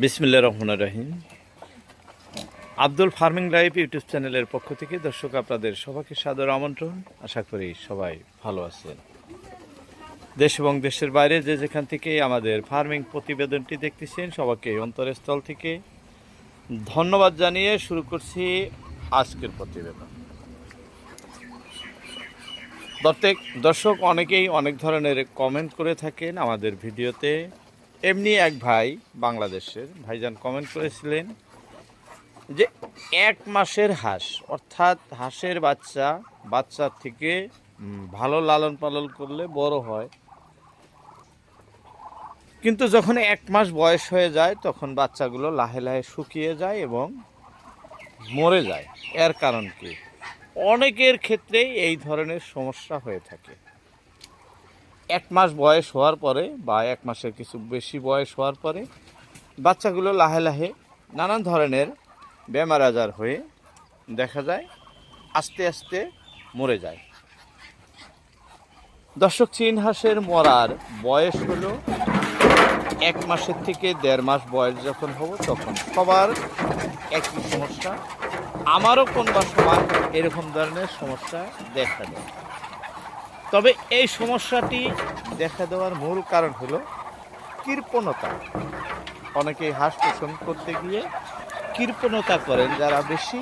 বিসমিল্লা রহমান রহিম। Abdul farming life YouTube চ্যানেলের পক্ষ থেকে দর্শক আপনাদের সবাইকে সাদর আমন্ত্রণ। আশা করি সবাই ভালো আছেন। দেশ এবং দেশের বাইরে যে যেখান থেকে আমাদের ফার্মিং প্রতিবেদনটি দেখতেছেন, সবাইকে অন্তরস্থল থেকে ধন্যবাদ জানিয়ে শুরু করছি আজকের প্রতিবেদন। প্রত্যেক দর্শক অনেকেই অনেক ধরনের কমেন্ট করে থাকেন আমাদের ভিডিওতে। এমনি এক ভাই বাংলাদেশের ভাইজান কমেন্ট করেছিলেন যে এক মাসের হাঁস, অর্থাৎ হাঁসের বাচ্চা বাচ্চা থেকে ভালো লালন পালন করলে বড় হয়। কিন্তু যখন এক মাস বয়স হয়ে যায়, তখন বাচ্চাগুলো লাহে লাহে শুকিয়ে যায় এবং মরে যায়। এর কারণ কি? অনেকের ক্ষেত্রেই এই ধরনের সমস্যা হয়ে থাকে। এক মাস বয়স হওয়ার পরে বা এক মাসের কিছু বেশি বয়স হওয়ার পরে বাচ্চাগুলো লাহে লাহে নানান ধরনের বেমার আজার হয়ে দেখা যায়, আস্তে আস্তে মরে যায়। দর্শক চীন হাঁসের মরার বয়স হলো এক মাসের থেকে দেড় মাস বয়স যখন হব তখন। সবার একই সমস্যা, আমারও কোনবা সময় এরকম ধরনের সমস্যা দেখা দেয়। তবে এই সমস্যাটি দেখা দেওয়ার মূল কারণ হলো কৃপণতা। অনেকেই হাঁস পোষণ করতে গিয়ে কৃপণতা করেন, যারা বেশি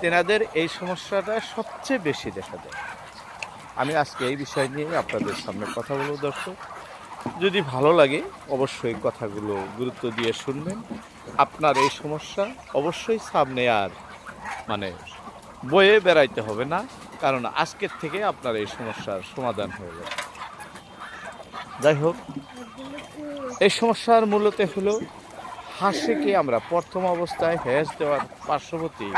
তেনাদের এই সমস্যাটা সবচেয়ে বেশি দেখা দেয়। আমি আজকে এই বিষয় নিয়ে আপনাদের সামনে কথা বলব দর্শক। যদি ভালো লাগে, অবশ্যই কথাগুলো গুরুত্ব দিয়ে শুনবেন। আপনার এই সমস্যা অবশ্যই সামনে আর মানে বয়ে বেড়াইতে হবে না। কারণ আজকের থেকে আপনার এই সমস্যার সমাধান হয়ে যাবে। যাই হোক, এই সমস্যার মূলত হলো হাঁসকে আমরা প্রথম অবস্থায় হ্যাস দেওয়ার পার্শ্ববর্তী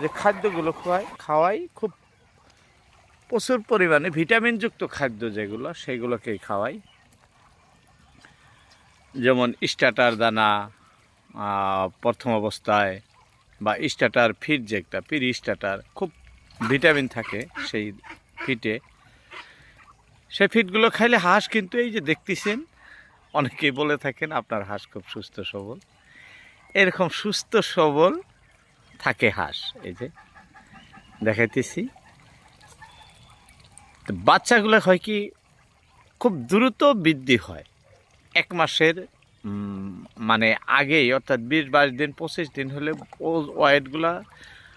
যে খাদ্যগুলো খাওয়াই খাওয়াই খুব প্রচুর পরিমাণে ভিটামিনযুক্ত খাদ্য যেগুলো, সেগুলোকেই খাওয়াই। যেমন স্টার্টার দানা প্রথম অবস্থায় বা স্টার্টার ফিট যেটা পিরি স্টার্টার খুব ভিটামিন থাকে সেই ফিটে। সেই ফিটগুলো খাইলে হাঁস কিন্তু এই যে দেখতেছেন, অনেকেই বলে থাকেন আপনার হাঁস খুব সুস্থ সবল। এরকম সুস্থ সবল থাকে হাঁস, এই যে দেখাইতেছি। বাচ্চাগুলো হয় কি, খুব দ্রুত বৃদ্ধি হয়। এক মাসের মানে আগেই, অর্থাৎ বিশ বাইশ দিন, পঁচিশ দিন হলে ও ওয়েটগুলা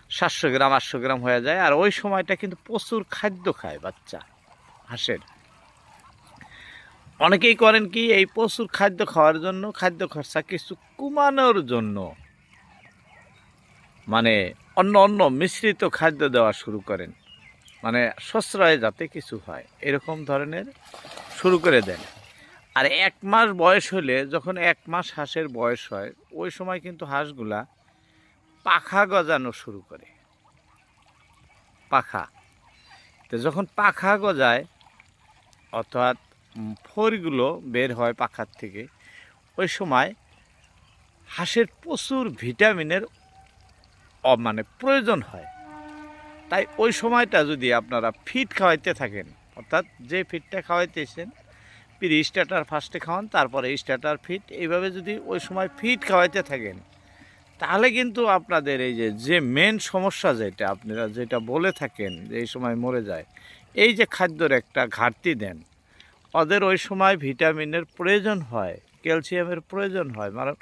সাতশো গ্রাম, আটশো গ্রাম হয়ে যায়। আর ওই সময়টা কিন্তু প্রচুর খাদ্য খায় বাচ্চা, হাঁসের। অনেকেই করেন কি, এই প্রচুর খাদ্য খাওয়ার জন্য, খাদ্য খরচা কিছু কমানোর জন্য মানে অন্য অন্য মিশ্রিত খাদ্য দেওয়া শুরু করেন। মানে সশ্রয় যাতে কিছু হয়, এরকম ধরনের শুরু করে দেন। আর এক মাস বয়স হলে, যখন এক মাস হাঁসের বয়স হয়, ওই সময় কিন্তু হাঁসগুলা পাখা গজানো শুরু করে। পাখা। তো যখন পাখা গজায় অর্থাৎ উম, ফড়িগুলো বের হয় পাখার থেকে ওই সময় হাঁসের প্রচুর ভিটামিনের মানে প্রয়োজন হয়। তাই ওই সময়টা যদি আপনারা ফিট খাওয়াইতে থাকেন অর্থাৎ যে ফিটটা খাওয়াইতেছেন পিরি স্টার্টার ফার্স্টে খাওয়ান তারপরে স্টার্টার ফিট এইভাবে যদি ওই সময় ফিট খাওয়াইতে থাকেন তাহলে কিন্তু আপনাদের এই যে যে মেন সমস্যা যেটা, আপনারা যেটা বলে থাকেন যে এই সময় মরে যায়, এই যে খাদ্যর একটা ঘাটতি দেন, ওদের ওই সময় ভিটামিনের প্রয়োজন হয়, ক্যালসিয়ামের প্রয়োজন হয় মানে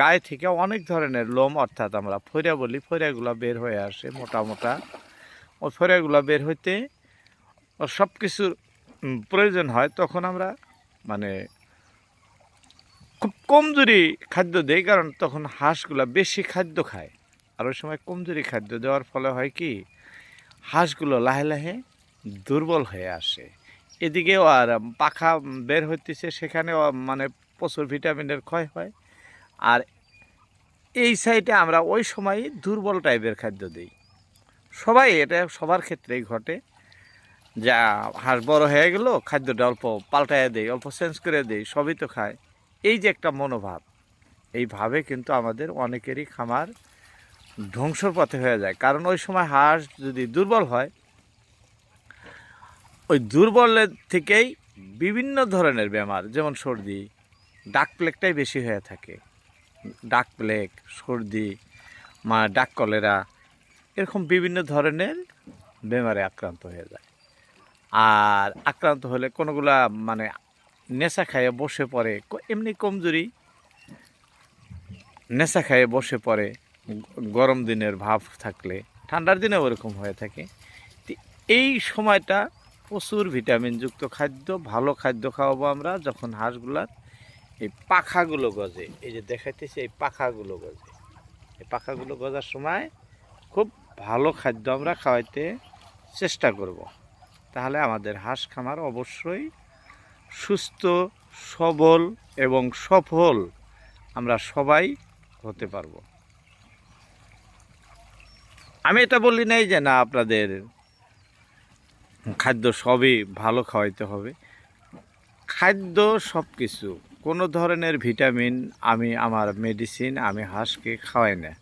গায়ে থেকে অনেক ধরনের লোম, অর্থাৎ আমরা ফৈরা বলি ফৈরাগুলো বের হয়ে আসে মোটা মোটা। ওই ফৈরাগুলো বের হইতে সব কিছুর প্রয়োজন হয়, তখন আমরা মানে খুব কমজোরি খাদ্য দেই কারণ তখন হাঁসগুলা বেশি খাদ্য খায়। আর ওই সময় কমজোরি খাদ্য দেওয়ার ফলে হয় কি, হাঁসগুলো লাহে লাহে দুর্বল হয়ে আসে। এদিকেও আর পাখা বের হইতেছে, সেখানেও মানে প্রচুর ভিটামিনের ক্ষয় হয়। আর এই সাইডে আমরা ওই সময় দুর্বল টাইপের খাদ্য দিই। সবাই এটা সবার ক্ষেত্রেই ঘটে। যা হাঁস বড় হয়ে গেল, খাদ্যটা অল্প পাল্টায় দেয় অল্প চেঞ্জ করে দেয় সবই তো খায়। এই যে একটা মনোভাব, এই ভাবে কিন্তু আমাদের অনেকেরই খামার ধ্বংসর পথে হয়ে যায়। কারণ ওই সময় হাঁস যদি দুর্বল হয়, ওই দুর্বলের থেকেই বিভিন্ন ধরনের বেমার, যেমন সর্দি, ডাক প্লেগটাই বেশি হয়ে থাকে। ডাক প্লেগ, সর্দি, মা, ডাক কলেরা, এরকম বিভিন্ন ধরনের বেমারে আক্রান্ত হয়ে যায়। আর আক্রান্ত হলে কোনোগুলা মানে নেশা খাইয়ে বসে পড়ে। এমনি কমজোরি। নেশা খাইয়ে বসে পড়ে গরম দিনের ভাব থাকলে, ঠান্ডার দিনে ওরকম হয়ে থাকে। এই সময়টা প্রচুর ভিটামিনযুক্ত খাদ্য, ভালো খাদ্য খাওয়াবো আমরা যখন হাঁসগুলার এই পাখাগুলো গজে। এই যে দেখাইতেছি এই পাখাগুলো গজে। এই পাখাগুলো গজার সময় খুব ভালো খাদ্য আমরা খাওয়াইতে চেষ্টা করব। তাহলে আমাদের হাঁস খামার অবশ্যই সুস্থ, সবল এবং সফল আমরা সবাই হতে পারব। আমি এটা বলি নাই যে না, আপনাদের খাদ্য সবই ভালো খাওয়াইতে হবে। খাদ্য সব কিছু কোনো ধরনের ভিটামিন আমি, আমার মেডিসিন আমি হাঁসকে খাওয়াই না।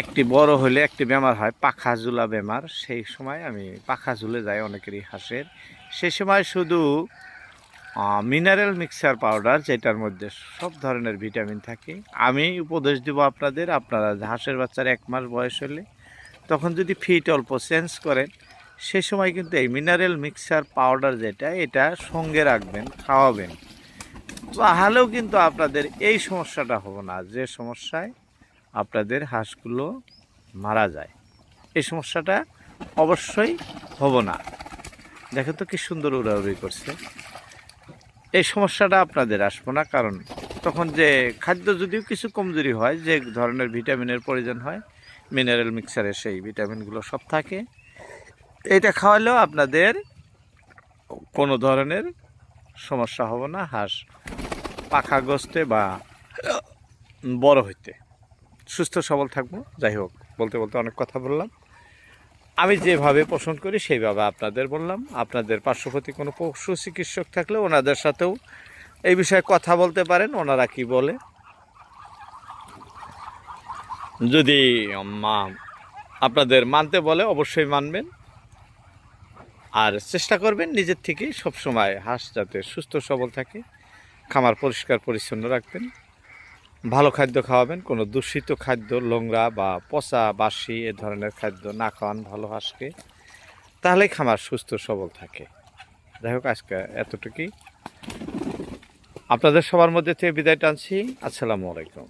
একটি বড় হলে একটি বেমার হয়, পাখা ঝুলা বেমার, সেই সময় আমি পাখা ঝুলে যাই অনেকেরই হাঁসের। সেই সময় শুধু মিনারেল মিক্সার পাউডার যেটার মধ্যে সব ধরনের ভিটামিন থাকে। আমি উপদেশ দেব আপনাদের, আপনারা হাঁসের বাচ্চার এক মাস বয়স হলে তখন যদি ফিট অল্প চেঞ্জ করেন, সে সময় কিন্তু এই মিনারেল মিক্সার পাউডার যেটা, এটা সঙ্গে রাখবেন, খাওয়াবেন। তাহলেও কিন্তু আপনাদের এই সমস্যাটা হবে না, যে সমস্যায় আপনাদের হাঁসগুলো মারা যায়। এই সমস্যাটা অবশ্যই হব না। দেখেন তো কি সুন্দর উড়াউড়ি করছে। এই সমস্যাটা আপনাদের আসব না, কারণ তখন যে খাদ্য যদিও কিছু কমজোরি হয়, যে ধরনের ভিটামিনের প্রয়োজন হয়, মিনারেল মিক্সারে সেই ভিটামিনগুলো সব থাকে। এটা খাওয়ালেও আপনাদের কোনো ধরনের সমস্যা হবে না, হাঁস পাখা পাখাগ্রস্তে বা বড় হইতে। সুস্থ সবল থাকব, যাই হোক, বলতে বলতে অনেক কথা বললাম। আমি যেভাবে পোষণ করি, সেইভাবে আপনাদের বললাম। আপনাদের পার্শ্ববর্তী কোনো পশু চিকিৎসক থাকলে ওনাদের সাথেও এই বিষয়ে কথা বলতে পারেন, ওনারা কি বলে? যদি আপনাদের মানতে বলে, অবশ্যই মানবেন। আর চেষ্টা করবেন নিজের থেকেই সবসময় হাঁস যাতে সুস্থ সবল থাকে, খামার পরিষ্কার পরিচ্ছন্ন রাখবেন। ভালো খাদ্য খাওয়াবেন, কোনো দূষিত খাদ্য লোংরা বা পচা বাসি এ ধরনের খাদ্য না খাওয়ান ভালো হাঁসকে তাহলেই খামার সুস্থ, সবল থাকে। যাই হোক, আজকে এতটুকুই। আপনাদের সবার মধ্যে থেকে বিদায় টানছি। আসসালামু আলাইকুম।